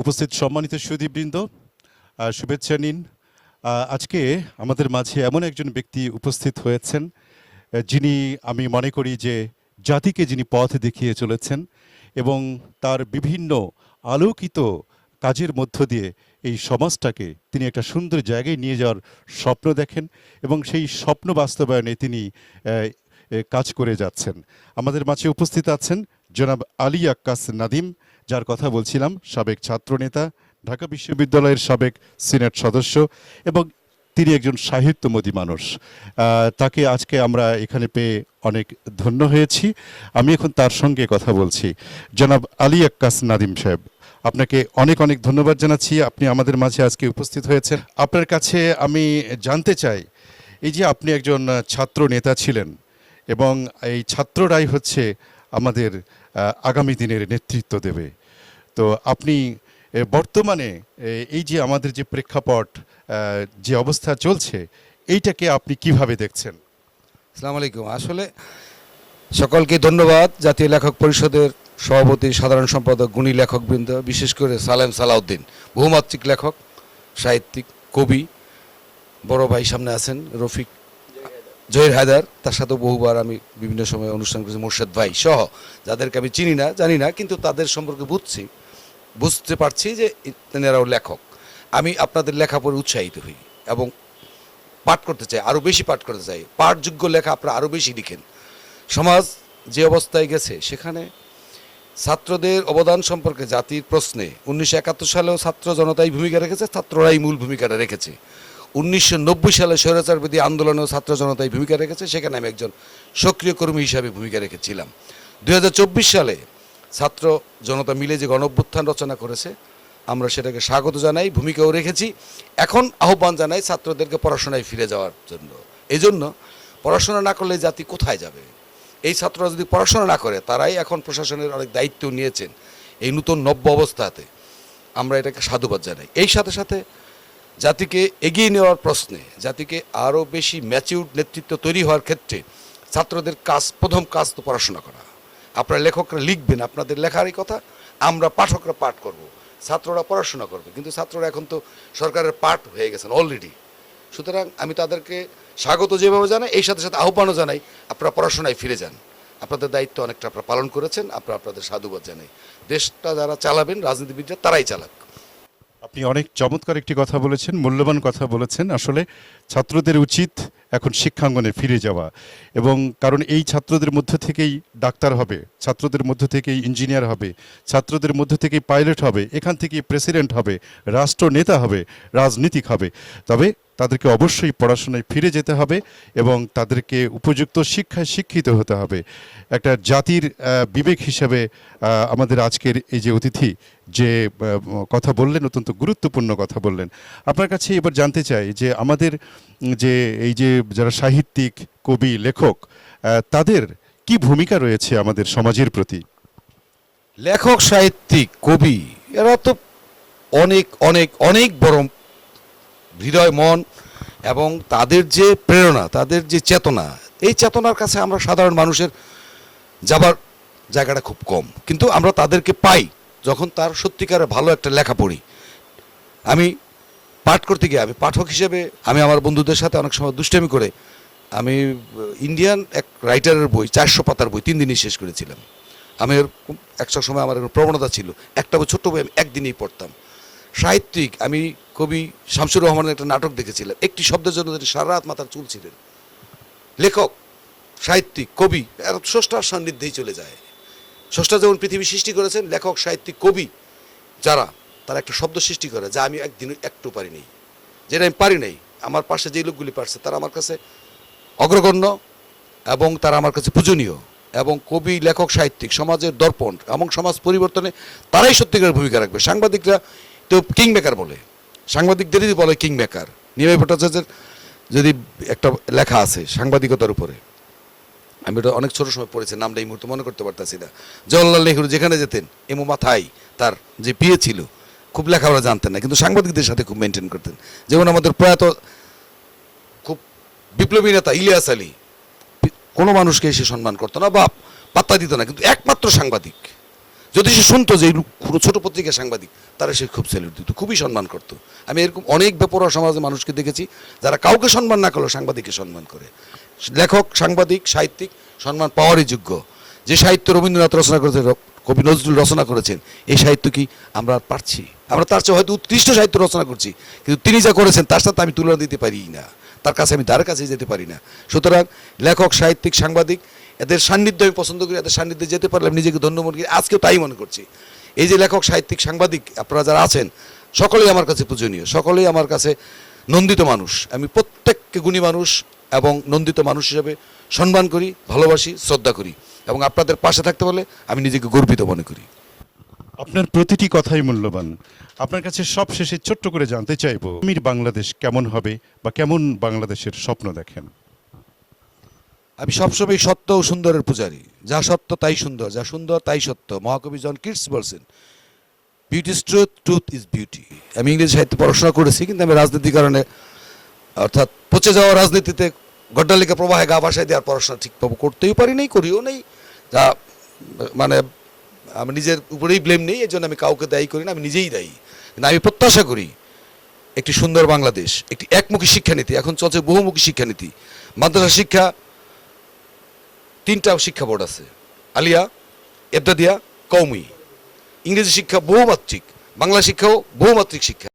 উপস্থিত সম্মানিত আহ, শুভেচ্ছা নিন। আজকে আমাদের মাঝে এমন একজন ব্যক্তি উপস্থিত হয়েছেন যিনি আমি মনে করি যে জাতিকে যিনি পথ দেখিয়ে চলেছেন এবং তার বিভিন্ন আলোকিত কাজের মধ্য দিয়ে এই সমাজটাকে তিনি একটা সুন্দর জায়গায় নিয়ে যাওয়ার স্বপ্ন দেখেন এবং সেই স্বপ্ন বাস্তবায়নে তিনি কাজ করে যাচ্ছেন। আমাদের মাঝে উপস্থিত আছেন জনাব আলী আক্কাস নাদিম যার কথা বলছিলাম, সাবেক ছাত্রনেতা, ঢাকা বিশ্ববিদ্যালয়ের সাবেক সিনেট সদস্য এবং তিনি একজন সাহিত্যমতী মানুষ। তাকে আজকে আমরা এখানে পেয়ে অনেক ধন্য হয়েছি। আমি এখন তার সঙ্গে কথা বলছি। জনাব আলী আক্কাস নাদিম সাহেব, আপনাকে অনেক অনেক ধন্যবাদ জানাচ্ছি। আপনি আমাদের মাঝে আজকে উপস্থিত হয়েছেন। আপনার কাছে আমি জানতে চাই, এই যে আপনি একজন ছাত্র নেতা ছিলেন এবং এই ছাত্ররাই হচ্ছে আমাদের আগামী দিনের নেতৃত্ব দেবে। তো আপনি বর্তমানে এই যে আমাদের যে প্রেক্ষাপট যে অবস্থা চলছে, এইটাকে আপনি কীভাবে দেখছেন? আসসালামু আলাইকুম। আসলে সকলকে ধন্যবাদ। জাতীয় লেখক পরিষদের সভাপতি, সাধারণ সম্পাদক, গুণী লেখকবৃন্দ, বিশেষ করে সালেম সালাউদ্দিন, বহুমাত্রিক লেখক, সাহিত্যিক, কবি, বড় ভাই সামনে আছেন, রফিক জহির হায়দার, তার সাথেও বহুবার আমি বিভিন্ন সময় অনুষ্ঠান করেছি, মোর্শেদ ভাই সহ, যাদেরকে আমি চিনি না, জানি না, কিন্তু তাদের সম্পর্কে বুঝছি, বুঝতে পারছি যে তেনারাও লেখক। আমি আপনাদের লেখা পড়ে উৎসাহিত হই এবং পাঠ করতে চাই, আরও বেশি পাঠ করতে চাই। পাঠযোগ্য লেখা আপনারা আরও বেশি লিখেন। সমাজ যে অবস্থায় গেছে, সেখানে ছাত্রদের অবদান সম্পর্কে জাতির প্রশ্নে উনিশশো একাত্তর সালেও ছাত্র জনতাই ভূমিকা রেখেছে, ছাত্ররাই মূল ভূমিকাটা রেখেছে। উনিশশো নব্বই সালে স্বৈরাচার বিধি আন্দোলনেও ছাত্র জনতায় ভূমিকা রেখেছে, সেখানে আমি একজন সক্রিয় কর্মী হিসাবে ভূমিকা রেখেছিলাম। দু হাজার চব্বিশ সালে ছাত্র জনতা মিলে যে গণভ্যুত্থান রচনা করেছে, আমরা সেটাকে স্বাগত জানাই, ভূমিকাও রেখেছি। এখন আহ্বান জানাই ছাত্রদেরকে পড়াশোনায় ফিরে যাওয়ার জন্য। এই জন্য পড়াশোনা না করলে জাতি কোথায় যাবে? এই ছাত্ররা যদি পড়াশোনা না করে, তারাই এখন প্রশাসনের অনেক দায়িত্ব নিয়েছেন। এই নতুন নব্য অবস্থাতে আমরা এটাকে সাধুবাদ জানাই। এই সাথে সাথে জাতিকে এগিয়ে নেওয়ার প্রশ্নে, জাতিকে আরও বেশি ম্যাচিউর নেতৃত্ব তৈরি হওয়ার ক্ষেত্রে ছাত্রদের কাজ, প্রথম কাজ তো পড়াশোনা করা। আপনারা লেখকরা লিখবেন, আপনাদের লেখারই কথা, আমরা পাঠকরা পাঠ করব, ছাত্ররা পড়াশোনা করবে, কিন্তু ছাত্ররা এখন তো সরকারের পাঠ হয়ে গেছেন অলরেডি সুতরাং আমি তাদেরকে স্বাগত যেভাবে জানাই, এই সাথে সাথে আহ্বানও জানাই, আপনারা পড়াশোনায় ফিরে যান। আপনাদের দায়িত্ব অনেকটা আপনারা পালন করেছেন, আপনারা আপনাদের সাধুবাদ জানাই। দেশটা যারা চালাবেন, রাজনীতিবিদরা তারাই চালাক আপনি অনেক চমৎকার একটি কথা বলেছেন মূল্যবান কথা বলেছেন। আসলে ছাত্রদের উচিত এখন শিক্ষাঙ্গনে ফিরে যাওয়া। এবং কারণ এই ছাত্রদের মধ্য থেকেই ডাক্তার হবে, ছাত্রদের মধ্য থেকেই ইঞ্জিনিয়ার হবে, ছাত্রদের মধ্য থেকেই পাইলট হবে, এখান থেকেই প্রেসিডেন্ট হবে রাষ্ট্র নেতা হবে, রাজনীতিক হবে। তবে তাদেরকে অবশ্যই পড়াশোনায় ফিরে যেতে হবে এবং তাদেরকে উপযুক্ত শিক্ষায় শিক্ষিত হতে হবে। একটা জাতির বিবেক হিসাবে আমাদের আজকের এই যে অতিথি, যে কথা বললেন, অত্যন্ত গুরুত্বপূর্ণ কথা বললেন। আপনার কাছে এবার জানতে চাই যে আমাদের, যে এই যে যারা সাহিত্যিক, কবি, লেখক তাদের কি ভূমিকা রয়েছে আমাদের সমাজের প্রতি? লেখক, সাহিত্যিক, কবি, এরা তো অনেক অনেক অনেক বড় হৃদয়, মন এবং তাদের যে প্রেরণা, তাদের যে চেতনা, এই চেতনার কাছে আমরা সাধারণ মানুষের যাবার জায়গাটা খুব কম। কিন্তু আমরা তাদেরকে পাই যখন তার সত্যিকারে ভালো একটা লেখা পড়ি। আমি পাঠ করতে গিয়ে আমি পাঠক হিসেবে আমি আমার বন্ধুদের সাথে অনেক সময় দুষ্টামি করে আমি ইন্ডিয়ান এক রাইটারের বই, চারশো পাতার বই তিন দিনই শেষ করেছিলাম। আমি এরকম একটা সময় আমার প্রবণতা ছিল। একটা বই ছোট্ট বই আমি একদিনেই পড়তাম। সাহিত্যিক, আমি কবি শামসুর রহমানের একটা নাটক দেখেছিলাম। একটি শব্দের জন্য তিনি সারা রাত মাথার চুল ছিলেন। লেখক, সাহিত্যিক, কবি স্রষ্টার সান্নিধ্যেই চলে যায়। স্রষ্টা যেমন পৃথিবী সৃষ্টি করেছেন, লেখক, সাহিত্যিক, কবি যারা তারা একটা শব্দ সৃষ্টি করে যা আমি একদিন একটু পারি নাই যেটা আমি পারি নাই, আমার পাশে যে লোকগুলি পারছে তারা আমার কাছে অগ্রগণ্য এবং তারা আমার কাছে পূজনীয় এবং কবি, লেখক, সাহিত্যিক, সমাজের দর্পণ এবং সমাজ পরিবর্তনে তারাই সত্যিকার ভূমিকা রাখবে। সাংবাদিকরা তো কিং মেকার বলে। সাংবাদিকদেরই বলে কিং মেকার নিমাই ভট্টাচার্যের যদি একটা লেখা আছে সাংবাদিকতার উপরে। আমি এটা অনেক ছোটো সময় পড়েছি, নামটা এই মুহূর্তে মনে করতে পারতাছি না। জওয়াহরলাল নেহরু যেখানে যেতেন, এমো মাথায় তার যে বিয়ে ছিল খুব লেখাপড়া জানতেন না, কিন্তু সাংবাদিকদের সাথে খুব মেনটেন করতেন। যেমন আমাদের প্রয়াত খুব বিপ্লবী নেতা ইলিয়াস আলী, কোনো মানুষকে এসে সম্মান করতো না বা পাত্তা দিত না, কিন্তু একমাত্র সাংবাদিক। যদি সে শুনতো যে ছোট পত্রিকার সাংবাদিক, তারা সে খুব স্যালুট দিত, খুবই সম্মান করতো। আমি এরকম অনেক বেপরোয়া সমাজে মানুষকে দেখেছি, যারা কাউকে সম্মান না করলেও সাংবাদিককে সম্মান করে। লেখক, সাংবাদিক, সাহিত্যিক, সম্মান পাওয়ারই যোগ্য। যে সাহিত্য রবীন্দ্রনাথ রচনা করেছেন র- কবি নজরুল রচনা করেছেন। এই সাহিত্য কি আমরা পারছি? আমরা তার চেয়ে হয়তো উৎকৃষ্ট সাহিত্য রচনা করছি। কিন্তু তিনি যা করেছেন তার সাথে আমি তুলনা দিতে পারি না। তার কাছে আমি তার কাছে যেতে পারি না। সুতরাং লেখক, সাহিত্যিক, সাংবাদিক, এদের সান্নিধ্য আমি পছন্দ করি, এদের সান্নিধ্যে যেতে পারলে আমি নিজেকে ধন্য মনে করি। আজকেও তাই মনে করছি। এই যে লেখক, সাহিত্যিক, সাংবাদিক আপনারা যারা আছেন, সকলেই আমার কাছে পূজনীয়। সকলেই আমার কাছে নন্দিত মানুষ। আমি প্রত্যেককে গুণী মানুষ এবং নন্দিত মানুষ হিসেবে সম্মান করি, ভালোবাসি, শ্রদ্ধা করি। এবং আপনাদের পাশে থাকতে পারলে আমি নিজেকে গর্বিত মনে করি। আপনার প্রতিটি কথাই মূল্যবান। আপনার কাছে সব শেষে ছোট্ট করে জানতে চাইব আমির বাংলাদেশ কেমন হবে বা কেমন বাংলাদেশের স্বপ্ন দেখেন? আমি সবসময় সত্য ও সুন্দরের পূজারী। যা সত্য তাই সুন্দর যা সুন্দর তাই সত্য। মহাকবি জন কিটস বলছেন beauty is truth truth is beauty আমি ইংরেজি সাহিত্যে পড়াশোনা করেছি কিন্তু আমি রাজনীতির কারণে অর্থাৎ পচে যাওয়া রাজনীতিতে গড্ডালিকা প্রবাহে গা ভাসায় দেওয়ার পড়াশোনা ঠিকভাবে করতেই পারি নাই, করিও নেই। যা মানে আমি নিজের উপরেই ব্লেম নেই এই জন্য আমি কাউকে দায়ী করি না, আমি নিজেই দায়ী। কিন্তু আমি প্রত্যাশা করি একটি সুন্দর বাংলাদেশ, একটি একমুখী শিক্ষানীতি, এখন চলছে বহুমুখী শিক্ষানীতি। মাদ্রাসা শিক্ষা, তিনটা শিক্ষা বোর্ড আছে। আলিয়া, এবদাদিয়া কৌমি ইংরেজি শিক্ষা বহুমাত্রিক, বাংলা শিক্ষাও বহুমাত্রিক শিক্ষা।